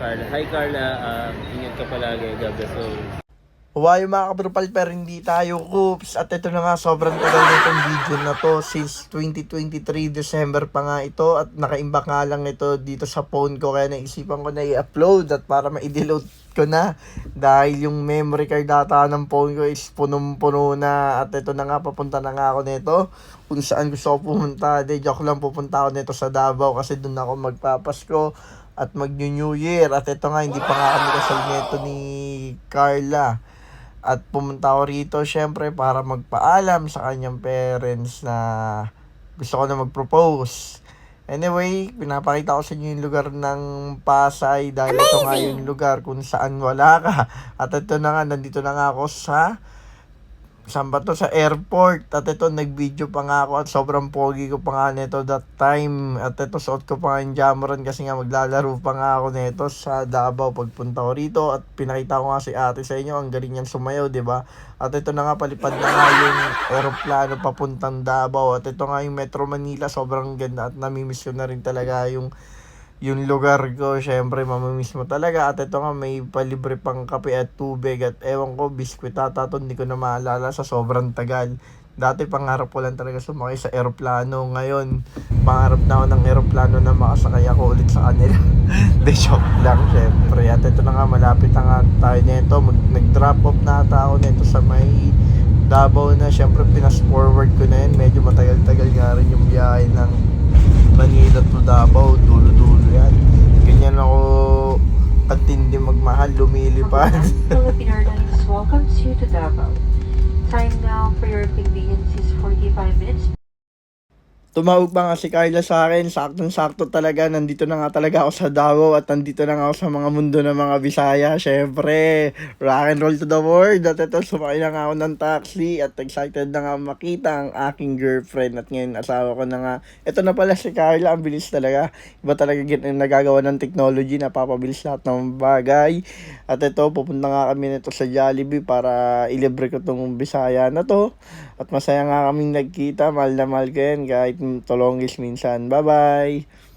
Carla. Hi Carla, ah, ingat ka palagi. God bless always. Huwag mga kabrupal pero hindi tayo coops. At ito na nga sobrang tagal na itong video na to. Since 2023 December pa nga ito. At nakaimbak nga lang ito dito sa phone ko. Kaya naisipan ko na i-upload at para ma-deload ko na. Dahil yung memory card data ng phone ko is punong-puno na. At ito na nga papunta na nga ako nito. Kung saan gusto ko pumunta. De, joke lang pupunta ako nito sa Davao kasi doon ako magpapasko at mag New Year. At ito nga, hindi pa nga kami kasal nito ni Carla. At pumunta ako rito syempre para magpaalam sa kanyang parents na gusto ko na mag-propose. Anyway, pinapakita ko sa inyo yung lugar ng Pasay dahil ito nga yung lugar kung saan wala ka. At ito na nga, nandito na nga ako sa saan ba to? Sa airport. At ito, nag-video pa nga ako at sobrang pogi ko pa nga nito that time. At ito, suot ko pa nga yung Jamoran kasi nga maglalaro pa nga ako nito sa Davao pagpunta ko rito. At pinakita ko nga si ate sa inyo, ang galing niyang sumayaw, ba? At ito na nga, palipad na nga yung aeroplano papuntang Davao. At ito nga yung Metro Manila, sobrang ganda at namimiss ko na rin talaga yung yung lugar ko, syempre mamamiss mo talaga. At ito nga, may palibre pang kape at tubig. At ewan ko, biskwit ata to, hindi ko na maalala sa sobrang tagal. Dati pangarap ko lang talaga sumakay sa eroplano. Ngayon, pangarap na ako ng eroplano na makasakay ako ulit sa kanila. De joke lang, syempre. At ito na nga, malapit na nga tayo nito. Nag-drop off na ata ako nito sa may Davao na. Syempre, pinas-forward ko na yun. Medyo matagal-tagal nga rin yung biyahe ng Manila to Davao, dulo-dulo yan. Ganyan ako magmahal, lumilipad. Philippine Airlines welcomes you to Davao. Time now for your convenience is 45 minutes Tumawag pa nga si Carla sa akin, saktong-sakto talaga, nandito na nga talaga ako sa Davao at nandito na nga ako sa mga mundo ng mga Bisaya, syempre, rock and roll to the world, at ito, sumakay na nga ako ng taxi at excited na nga makita ang aking girlfriend at ngayon asawa ko na nga, ito na pala si Carla, ang bilis talaga, iba talaga gin- nagagawa ng technology, napapabilis lahat ng bagay, at ito, pupunta nga kami nito sa Jollibee para ilibre ko tong Bisaya na to, at masaya nga kaming nagkita, mahal na mahal ko yan, kahit tolongis minsan. Bye-bye!